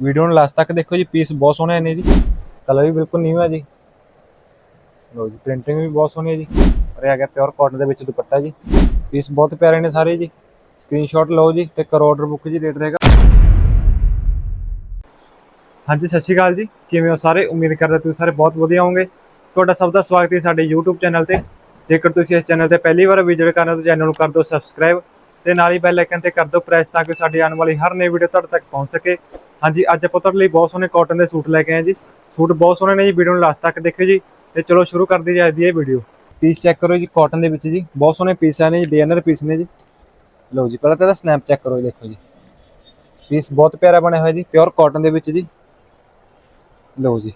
Video ਨੂੰ last ਤੱਕ ਦੇਖੋ ਜੀ ਪੀਸ ਬਹੁਤ ਸੋਹਣੇ ਨੇ ਜੀ। ਕਲਰ ਵੀ ਬਿਲਕੁਲ ਨਿਊ ਹੈ ਜੀ। ਲੋ ਜੀ ਪ੍ਰਿੰਟਿੰਗ ਵੀ ਬਹੁਤ ਸੋਹਣੀ ਹੈ ਜੀ। ਔਰ ਇਹ ਆ ਗਿਆ ਪਿਓਰ ਕਾਟਨ ਦੇ ਵਿੱਚ ਦੁਪੱਟਾ ਜੀ। ਪੀਸ ਬਹੁਤ ਪਿਆਰੇ ਨੇ ਸਾਰੇ ਜੀ। ਸਕਰੀਨਸ਼ਾਟ ਲਓ ਜੀ ਤੇ ਕਰੋ ਆਰਡਰ ਬੁੱਕ ਜੀ ਰੇਟ ਰਹੇਗਾ। ਹਾਂਜੀ, ਸਤਿ ਸ਼੍ਰੀ ਅਕਾਲ ਜੀ। ਕਿਵੇਂ ਹੋ ਸਾਰੇ? ਉਮੀਦ ਕਰਦਾ ਤੁਸੀਂ ਸਾਰੇ ਬਹੁਤ ਵਧੀਆ ਹੋਵੋਗੇ। ਤੁਹਾਡਾ ਸਭ ਦਾ ਸਵਾਗਤ ਹੈ ਸਾਡੇ YouTube ਚੈਨਲ ਤੇ। ਜੇਕਰ ਤੁਸੀਂ ਇਸ ਚੈਨਲ ਤੇ ਪਹਿਲੀ ਵਾਰ ਵਿਜ਼ਿਟ ਕਰਨਾ ਤਾਂ ਚੈਨਲ ਨੂੰ ਕਰ ਦਿਓ ਸਬਸਕ੍ਰਾਈਬ ਤੇ ਨਾਲ ਹੀ ਬੈਲ ਆਈਕਨ ਤੇ ਕਰ ਦਿਓ ਪ੍ਰੈਸ ਤਾਂ ਕਿ ਸਾਡੀ ਆਉਣ ਵਾਲੀ ਹਰ ਨਵੀਂ ਵੀਡੀਓ ਤੁਹਾਡੇ ਤੱਕ ਪਹੁੰਚ ਸਕੇ। ਹਾਂਜੀ, ਅੱਜ ਆਪਾਂ ਤੁਹਾਡੇ ਲਈ ਬਹੁਤ ਸੋਹਣੇ ਕਾਟਨ ਦੇ ਸੂਟ ਲੈ ਕੇ ਆਏ ਜੀ। ਸੂਟ ਬਹੁਤ ਸੋਹਣੇ ਨੇ ਜੀ, ਵੀਡੀਓ ਨੂੰ ਲਾਸਟ ਤੱਕ ਦੇਖਿਓ ਜੀ। ਤੇ ਚਲੋ ਸ਼ੁਰੂ ਕਰਦੇ ਜੀ ਅੱਜ ਦੀ ਇਹ ਵੀਡੀਓ ਪੀਸ ਚੈੱਕ ਕਰੋ ਜੀ ਕਾਟਨ ਦੇ ਵਿੱਚ ਜੀ। ਬਹੁਤ ਸੋਹਣੇ ਪੀਸ ਆ ਨੇ ਜੀ ਡਿਜ਼ਾਈਨਰ ਪੀਸ ਨੇ ਜੀ। ਲਓ ਜੀ, ਪਹਿਲਾਂ ਤਾਂ ਸਨੈਪ ਚੈੱਕ ਕਰੋ ਜੀ, ਦੇਖੋ ਜੀ। ਪੀਸ ਬਹੁਤ ਪਿਆਰਾ ਬਣਿਆ ਹੋਇਆ ਜੀ ਪਿਓਰ ਕਾਟਨ ਦੇ ਵਿੱਚ ਜੀ। ਲਓ ਜੀ।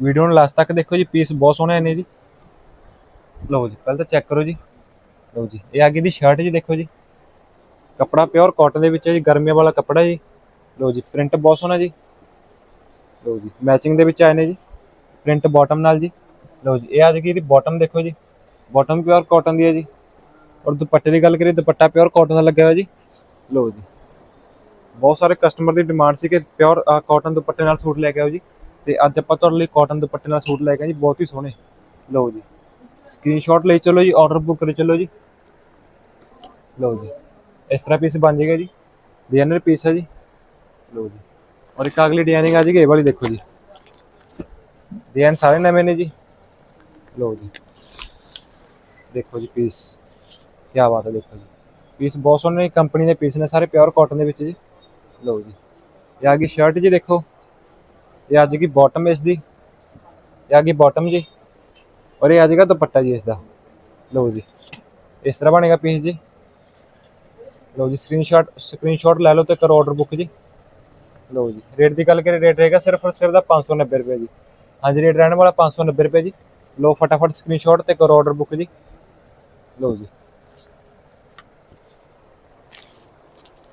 ਵੀਡੀਓ ਨੂੰ ਲਾਸਟ ਤੱਕ ਦੇਖੋ ਜੀ ਪੀਸ ਬਹੁਤ ਸੋਹਣੇ ਨੇ ਜੀ। ਲਓ ਜੀ, ਪਹਿਲਾਂ ਤਾਂ ਚੈੱਕ ਕਰੋ ਜੀ। ਲਓ ਜੀ, ਇਹ ਆ ਅੱਗੇ ਦੀ ਸ਼ਰਟ ਜੀ ਦੇਖੋ ਜੀ। ਕੱਪੜਾ ਪਿਓਰ ਕਾਟਨ ਦੇ ਵਿੱਚ ਹੈ ਜੀ, ਗਰਮੀਆਂ ਵਾਲਾ ਕੱਪੜਾ ਜੀ। ਲਓ ਜੀ ਪ੍ਰਿੰਟ ਬਹੁਤ ਸੋਹਣਾ ਜੀ। ਲਓ ਜੀ ਮੈਚਿੰਗ ਦੇ ਵਿੱਚ ਆਏ ਨੇ ਜੀ ਪ੍ਰਿੰਟ ਬਾਟਮ ਨਾਲ ਜੀ। ਲਓ ਜੀ, ਇਹ ਆ ਜੀ ਇਹਦੀ ਬਾਟਮ ਦੇਖੋ ਜੀ। ਬਾਟਮ ਪਿਓਰ ਕਾਟਨ ਦੀ ਹੈ ਜੀ। ਔਰ ਦੁਪੱਟੇ ਦੀ ਗੱਲ ਕਰੀਏ, ਦੁਪੱਟਾ ਪਿਓਰ ਕਾਟਨ ਦਾ ਲੱਗਿਆ ਹੋਇਆ ਜੀ। ਲਓ ਜੀ, ਬਹੁਤ ਸਾਰੇ ਕਸਟਮਰ ਦੀ ਡਿਮਾਂਡ ਸੀ ਕਿ ਪਿਓਰ ਕਾਟਨ ਦੁਪੱਟੇ ਨਾਲ ਸੂਟ ਲੈ ਕੇ ਆਓ ਜੀ। ਤੇ ਅੱਜ ਆਪਾਂ ਤੁਹਾਡੇ ਲਈ ਕਾਟਨ ਦੁਪੱਟੇ ਨਾਲ ਸੂਟ ਲੈ ਕੇ ਆਏ ਜੀ, ਬਹੁਤ ਹੀ ਸੋਹਣੇ। ਲਓ ਜੀ ਸਕਰੀਨਸ਼ਾਟ ਲਈ ਚਲੋ ਜੀ ਆਰਡਰ ਬੁੱਕ ਕਰੀ ਚਲੋ ਜੀ। ਲਓ ਜੀ ਇਸ ਤਰ੍ਹਾਂ ਪੀਸ ਬਣ ਜਾਏਗਾ ਜੀ। ਡਿਜ਼ਾਈਨਰ ਪੀਸ ਹੈ ਜੀ। ਲਓ ਜੀ। ਔਰ ਇੱਕ ਅਗਲੀ ਡਿਜ਼ਾਈਨਿੰਗ ਆ ਜਾਏਗੀ ਇਹ ਵਾਲੀ ਦੇਖੋ ਜੀ। ਡਿਜ਼ਾਈਨ ਸਾਰੇ ਨਵੇਂ ਨੇ ਜੀ। ਲਓ ਜੀ। ਦੇਖੋ ਜੀ ਪੀਸ ਕੀ ਬਾਤ ਹੈ, ਦੇਖੋ ਜੀ। ਪੀਸ ਬਹੁਤ ਸੋਹਣੇ ਕੰਪਨੀ ਦੇ ਪੀਸ ਨੇ, ਸਾਰੇ ਪਿਓਰ ਕਾਟਨ ਦੇ ਵਿੱਚ ਜੀ। ਲਓ ਜੀ। ਇਹ ਆ ਗਈ ਸ਼ਰਟ ਜੀ, ਦੇਖੋ। ਇਹ ਆ ਜਾਏਗੀ ਬਾਟਮ ਇਸ ਦੀ। ਇਹ ਆ ਗਈ ਬਾਟਮ ਜੀ। ਔਰ ਇਹ ਆ ਜਾਏਗਾ ਦੁਪੱਟਾ ਜੀ ਇਸ ਦਾ। ਲਓ ਜੀ। ਇਸ ਤਰ੍ਹਾਂ ਬਣੇਗਾ ਪੀਸ ਜੀ। ਲਓ ਜੀ ਸਕਰੀਨਸ਼ਾਟ ਸਕਰੀਨਸ਼ਾਟ ਲੈ ਲਓ ਤੇ ਕਰੋ ਆਰਡਰ ਬੁੱਕ ਜੀ। ਲਓ ਜੀ ਰੇਟ ਦੀ ਗੱਲ ਕਰੀਏ ਰੇਟ ਰਹੇਗਾ ਸਿਰਫ ਔਰ ਸਿਰਫ ਦਾ 590 ਰੁਪਏ ਜੀ। ਹਾਂਜੀ ਰੇਟ ਰਹਿਣ ਵਾਲਾ 590 ਰੁਪਏ ਜੀ। ਲਓ, ਫਟਾਫਟ ਸਕਰੀਨਸ਼ਾਟ ਤੇ ਕਰੋ ਆਰਡਰ ਬੁੱਕ ਜੀ। ਲਓ ਜੀ।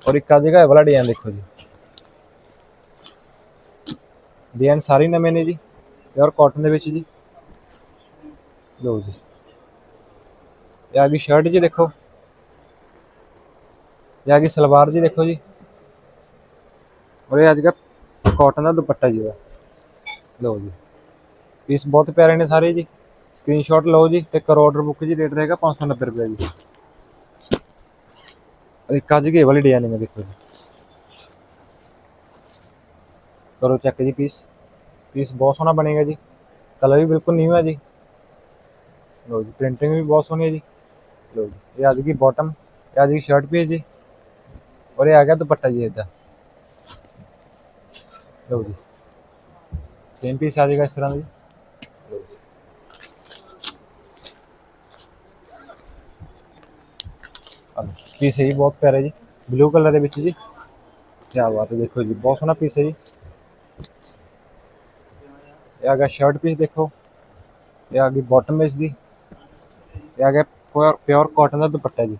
ਔਰ ਇੱਕ ਆ ਜਾਏਗਾ ਇਹ ਵਾਲਾ ਡਿਜ਼ਾਈਨ ਦੇਖੋ ਜੀ। ਡਿਜ਼ਾਈਨ ਸਾਰੇ ਨਵੇਂ ਨੇ ਜੀ ਪਿਓਰ ਕਾਟਨ ਦੇ ਵਿੱਚ ਜੀ। ਲਓ ਜੀ। ਇਹ ਆ ਗਈ ਸ਼ਰਟ ਜੀ, ਦੇਖੋ। ਇਹ ਆ ਗਈ ਸਲਵਾਰ ਜੀ ਦੇਖੋ ਜੀ। ਔਰ ਇਹ ਅੱਜ ਦਾ ਕਾਟਨ ਦਾ ਦੁਪੱਟਾ ਜੀ ਦਾ ਲਓ ਜੀ। ਪੀਸ ਬਹੁਤ ਪਿਆਰੇ ਨੇ ਸਾਰੇ ਜੀ। ਸਕਰੀਨਸ਼ਾਟ ਲਓ ਜੀ ਤੇ ਕਰੋ ਆਰਡਰ ਬੁੱਕ ਜੀ ਰੇਟ ਰਹੇਗਾ 590 ਰੁਪਏ ਜੀ। ਔਰ ਇੱਕ ਅੱਜ ਗਏ ਵਾਲੀ ਡਿਜ਼ਾਈਨਿੰਗ ਹੈ ਦੇਖੋ ਜੀ। ਕਰੋ ਚੈੱਕ ਜੀ ਪੀਸ ਪੀਸ ਬਹੁਤ ਸੋਹਣਾ ਬਣੇਗਾ ਜੀ। ਕਲਰ ਵੀ ਬਿਲਕੁਲ ਨਿਊ ਹੈ ਜੀ। ਲਓ ਜੀ ਪ੍ਰਿੰਟਿੰਗ ਵੀ ਬਹੁਤ ਸੋਹਣੀ ਹੈ ਜੀ। ਲਓ ਜੀ, ਇਹ ਅੱਜ ਦੀ ਬਾਟਮ ਇਹ ਅੱਜ ਦੀ ਸ਼ਰਟ ਪੀਸ ਜੀ। ਔਰ ਇਹ ਆ ਗਿਆ ਦੁਪੱਟਾ ਜੀ ਇਹਦਾ। ਲਓ ਜੀ। ਸੇਮ ਪੀਸ ਆ ਜਾਏਗਾ ਇਸ ਤਰ੍ਹਾਂ ਦਾ ਜੀ। ਲਓ ਜੀ। ਪੀਸ ਹੈ ਜੀ, ਬਹੁਤ ਪਿਆਰਾ ਜੀ। ਬਲੂ ਕਲਰ ਦੇ ਵਿੱਚ ਜੀ। ਕੀ ਬਾਤ ਹੈ, ਦੇਖੋ ਜੀ, ਬਹੁਤ ਸੋਹਣਾ ਪੀਸ ਹੈ ਜੀ। ਇਹ ਆ ਗਿਆ ਸ਼ਰਟ ਪੀਸ ਦੇਖੋ। ਇਹ ਆ ਗਈ ਬਾਟਮ ਇਸ ਦੀ। ਇਹ ਆ ਗਿਆ ਪਿਓਰ ਪਿਓਰ ਕਾਟਨ ਦਾ ਦੁਪੱਟਾ ਜੀ।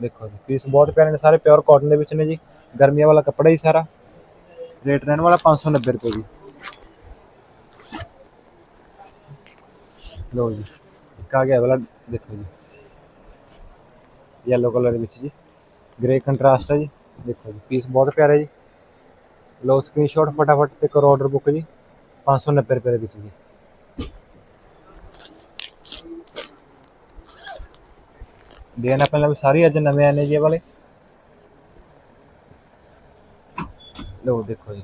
ਦੇਖੋ ਜੀ ਪੀਸ ਬਹੁਤ ਪਿਆਰੇ ਨੇ, ਸਾਰੇ ਪਿਓਰ ਕਾਟਨ ਦੇ ਵਿੱਚ ਨੇ ਜੀ। ਗਰਮੀਆਂ ਵਾਲਾ ਕੱਪੜਾ ਹੀ ਸਾਰਾ। ਰੇਟ ਰਹਿਣ ਵਾਲਾ 590 ਰੁਪਏ ਜੀ। ਲਓ ਜੀ, ਇੱਕ ਆ ਗਿਆ ਵਾਲਾ, ਦੇਖੋ ਜੀ। ਯੈਲੋ ਕਲਰ ਦੇ ਵਿੱਚ ਜੀ। ਗ੍ਰੇ ਕੰਟਰਾਸਟ ਹੈ ਜੀ। ਦੇਖੋ ਜੀ ਪੀਸ ਬਹੁਤ ਪਿਆਰਾ ਜੀ। ਲਓ ਸਕਰੀਨਸ਼ਾਟ ਫਟਾਫਟ ਤੇ ਕਰੋ ਆਰਡਰ ਬੁੱਕ ਜੀ। 590 ਰੁਪਏ ਦੇ ਵਿੱਚ ਜੀ। ਦੇਣਾ ਪਹਿਲਾਂ ਵੀ ਸਾਰੀ ਅੱਜ ਨਵੇਂ ਆਏ ਨੇ ਜੀ ਇਹ ਵਾਲੇ। ਲਓ ਦੇਖੋ ਜੀ।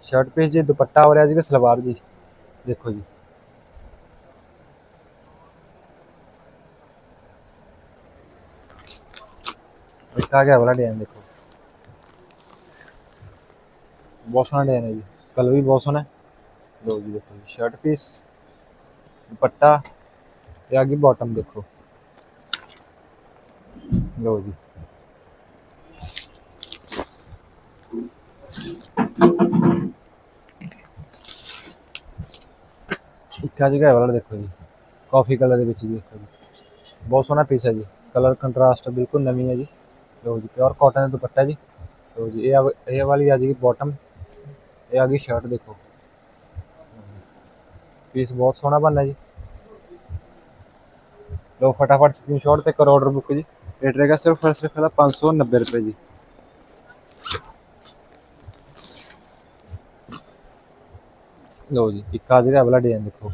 ਸ਼ਰਟ ਪੀਸ ਜੀ, ਦੁਪੱਟਾ ਹੋ ਰਿਹਾ ਜੀ ਤੇ ਸਲਵਾਰ ਜੀ? ਦੇਖੋ ਜੀ। ਇੱਕ ਆ ਗਿਆ ਵਾਲਾ ਡਿਜ਼ਾਈਨ ਦੇਖੋ। ਬਹੁਤ ਸੋਹਣਾ ਡਿਜ਼ਾਈਨ ਹੈ ਜੀ। ਕਲਰ ਵੀ ਬਹੁਤ ਸੋਹਣਾ ਹੈ। ਲਓ ਜੀ ਦੇਖੋ ਜੀ ਸ਼ਰਟ ਪੀਸ ਦੁਪੱਟਾ। ਤੇ ਆ ਗਈ ਬਾਟਮ ਦੇਖੋ। ਲਓ ਜੀ। ਇੱਕ ਜਗ੍ਹਾ ਵਾਲਾ ਦੇਖੋ ਜੀ। ਕਾਫੀ ਕਲਰ ਦੇ ਵਿੱਚ ਜੀ ਦੇਖੋ ਜੀ। ਬਹੁਤ ਸੋਹਣਾ ਪੀਸ ਹੈ ਜੀ। ਕਲਰ ਕੰਟਰਾਸਟ ਬਿਲਕੁਲ ਨਵੀਂ ਹੈ ਜੀ। ਲਓ ਜੀ ਪਿਓਰ ਕਾਟਨ ਦਾ ਦੁਪੱਟਾ ਜੀ। ਲਓ ਜੀ, ਇਹ ਆ- ਇਹ ਵਾਲੀ ਆ ਜੀ ਬਾਟਮ ਇਹ ਆ ਗਈ ਸ਼ਰਟ ਦੇਖੋ। ਪੀਸ ਬਹੁਤ ਸੋਹਣਾ ਬਣਨਾ ਜੀ। ਲਓ ਫਟਾਫਟ ਸਕਰੀਨਸ਼ਾਟ ਤੇ ਕਰੋ ਆਰਡਰ ਬੁੱਕ ਜੀ। ਰੇਟ ਰਹੇਗਾ ਸਿਰਫ और ਸਿਰਫ ਇਹਦਾ 590 ਰੁਪਏ ਜੀ। ਲਓ ਜੀ, ਇੱਕ ਆ ਜਿਹੜਾ ਅਗਲਾ ਡਿਜ਼ਾਈਨ ਦੇਖੋ।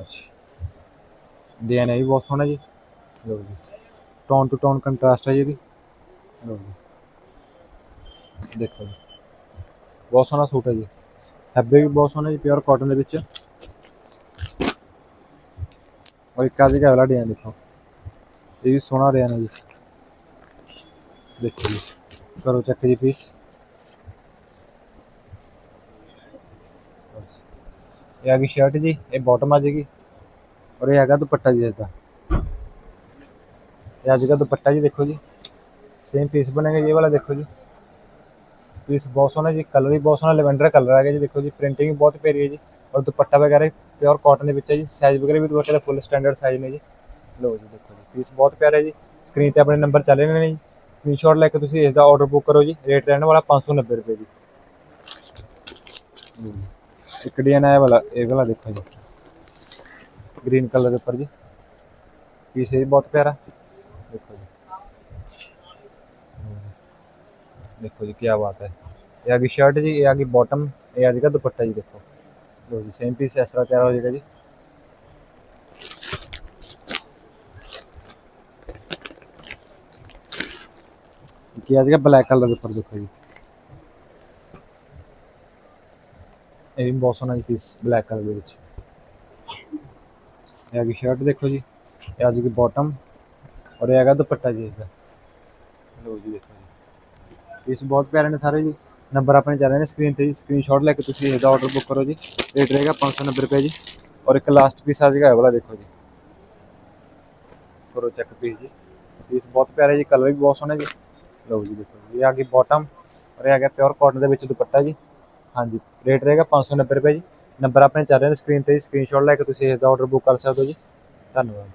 ਅੱਛਾ ਡਿਜ਼ਾਈਨ ਵੀ ਬਹੁਤ ਸੋਹਣਾ ਜੀ। ਲਓ ਜੀ। ਟੋਨ ਟੂ ਟੋਨ ਕੰਟਰਾਸਟ ਹੈ ਜੀ ਇਹਦੀ। ਲਓ ਜੀ। ਦੇਖੋ ਜੀ। ਬਹੁਤ ਸੋਹਣਾ ਸੂਟ ਹੈ ਜੀ। ਹੈਬੇ ਵੀ ਬਹੁਤ ਸੋਹਣਾ ਜੀ ਪਿਓਰ ਕਾਟਨ ਦੇ ਵਿੱਚ। ਔਰ ਇੱਕ ਆ ਜਿਹੜਾ ਅਗਲਾ ਡਿਜ਼ਾਈਨ ਦੇਖੋ ਇਹ ਵੀ ਸੋਹਣਾ ਡਿਜ਼ਾਈਨ ਹੈ ਜੀ ਦੇਖੋ ਜੀ ਕਰੋ ਚੈੱਕ ਜੀ ਪੀਸ ਇਹ ਆ ਗਈ ਸ਼ਰਟ ਜੀ ਇਹ ਬਾਟਮ ਆ ਜਾਏਗੀ ਔਰ ਇਹ ਹੈਗਾ ਦੁਪੱਟਾ ਜੀ ਇਹਦਾ ਇਹ ਅੱਜ ਦਾ ਦੁਪੱਟਾ ਜੀ ਦੇਖੋ ਜੀ ਸੇਮ ਪੀਸ ਬਣੇਗਾ ਇਹ ਵਾਲਾ ਦੇਖੋ ਜੀ ਪੀਸ ਬਹੁਤ ਸੋਹਣਾ ਜੀ ਕਲਰ ਵੀ ਬਹੁਤ ਸੋਹਣਾ ਲੈਵੈਂਡਰ ਕਲਰ ਆ ਗਿਆ ਜੀ ਦੇਖੋ ਜੀ ਪ੍ਰਿੰਟਿੰਗ ਵੀ ਬਹੁਤ ਪਿਆਰੀ ਹੈ ਜੀ ਔਰ ਦੁਪੱਟਾ ਵਗੈਰਾ ਪਿਓਰ ਕਾਟਨ ਦੇ ਵਿੱਚ ਹੈ ਜੀ। ਸਾਈਜ਼ ਵਗੈਰਾ ਵੀ ਦੁਪੱਟੇ ਦਾ ਫੁੱਲ ਸਟੈਂਡਰਡ ਸਾਈਜ਼ ਨੇ ਜੀ। ਲਓ ਜੀ, ਦੇਖੋ ਜੀ ਪੀਸ ਬਹੁਤ ਪਿਆਰਾ ਹੈ ਜੀ। ਸਕਰੀਨ ਤੇ ਆਪਣੇ ਨੰਬਰ ਚੱਲ ਰਹੇ ਨੇ ਜੀ। ਸਕਰੀਨਸ਼ਾਟ ਲੈ ਕੇ ਤੁਸੀਂ ਇਸ ਦਾ ਆਰਡਰ ਬੁੱਕ ਕਰੋ ਜੀ। ਰੇਟ ਰਹਿਣ ਵਾਲਾ 590 ਰੁਪਏ ਜੀ। ਲਓ ਜੀ। ਇੱਕ ਡਿਜ਼ਾਈਨ ਆਇਆ ਵਾਲਾ, ਇਹ ਵਾਲਾ ਦੇਖੋ ਜੀ। ਗ੍ਰੀਨ ਕਲਰ ਦੇ ਉੱਪਰ ਜੀ। ਪੀਸ ਇਹ ਵੀ ਬਹੁਤ ਪਿਆਰਾ। ਦੇਖੋ ਜੀ। ਦੇਖੋ ਜੀ, ਕੀ ਬਾਤ ਹੈ। ਇਹ ਆ ਗਈ ਸ਼ਰਟ ਜੀ, ਇਹ ਆ ਗਈ ਬਾਟਮ ਇਹ ਆ ਜਾਏਗਾ ਦੁਪੱਟਾ ਜੀ, ਦੇਖੋ। ਲੋ ਜੀ ਸੇਮ ਪੀਸ ਇਸ ਤਰ੍ਹਾਂ ਤਿਆਰ ਹੋ ਜਾਏਗਾ ਜੀ ਕੀ ਆ ਜਾਏਗਾ ਬਲੈਕ ਕਲਰ ਦੇ ਉੱਪਰ ਦੇਖੋ ਜੀ ਇਹ ਵੀ ਬਹੁਤ ਸੋਹਣਾ ਜੀ ਪੀਸ ਬਲੈਕ ਕਲਰ ਦੇ ਵਿੱਚ ਇਹ ਆ ਗਈ ਸ਼ਰਟ ਦੇਖੋ ਜੀ ਇਹ ਆ ਜਾਏਗੀ ਬਾਟਮ ਔਰ ਇਹ ਹੈਗਾ ਦੁਪੱਟਾ ਜੀ ਇਹਦਾ ਲੋ ਜੀ ਦੇਖੋ ਜੀ ਪੀਸ ਬਹੁਤ ਪਿਆਰੇ ਨੇ ਸਾਰੇ ਜੀ ਨੰਬਰ ਆਪਣੇ ਚੱਲ ਰਹੇ ਨੇ ਸਕਰੀਨ ਤੇ ਜੀ ਸਕਰੀਨਸ਼ਾਟ ਲੈ ਕੇ ਤੁਸੀਂ ਇਹਦਾ ਆਰਡਰ ਬੁੱਕ ਕਰੋ ਜੀ। ਰੇਟ ਰਹੇਗਾ 590 ਰੁਪਏ ਜੀ। ਔਰ ਇੱਕ ਲਾਸਟ ਪੀਸ ਆ ਜਾਏਗਾ ਇਹ ਵਾਲਾ ਦੇਖੋ ਜੀ। ਕਰੋ ਚੈੱਕ ਪੀਸ ਜੀ। ਪੀਸ ਬਹੁਤ ਪਿਆਰਾ ਜੀ ਕਲਰ ਵੀ ਬਹੁਤ ਸੋਹਣਾ ਜੀ। ਲਓ ਜੀ ਦੇਖੋ ਜੀ, ਇਹ ਆ ਗਈ ਬਾਟਮ ਔਰ ਇਹ ਆ ਗਿਆ ਪਿਓਰ ਕਾਟਨ ਦੇ ਵਿੱਚ ਦੁਪੱਟਾ ਜੀ। ਹਾਂਜੀ ਰੇਟ ਰਹੇਗਾ 590 ਰੁਪਏ ਜੀ। ਨੰਬਰ ਆਪਣੇ ਚੱਲ ਰਹੇ ਨੇ ਸਕਰੀਨ ਤੇ ਜੀ ਸਕਰੀਨਸ਼ਾਟ ਲੈ ਕੇ ਤੁਸੀਂ ਇਹਦਾ ਆਰਡਰ ਬੁੱਕ ਕਰ ਸਕਦੇ ਹੋ ਜੀ। ਧੰਨਵਾਦ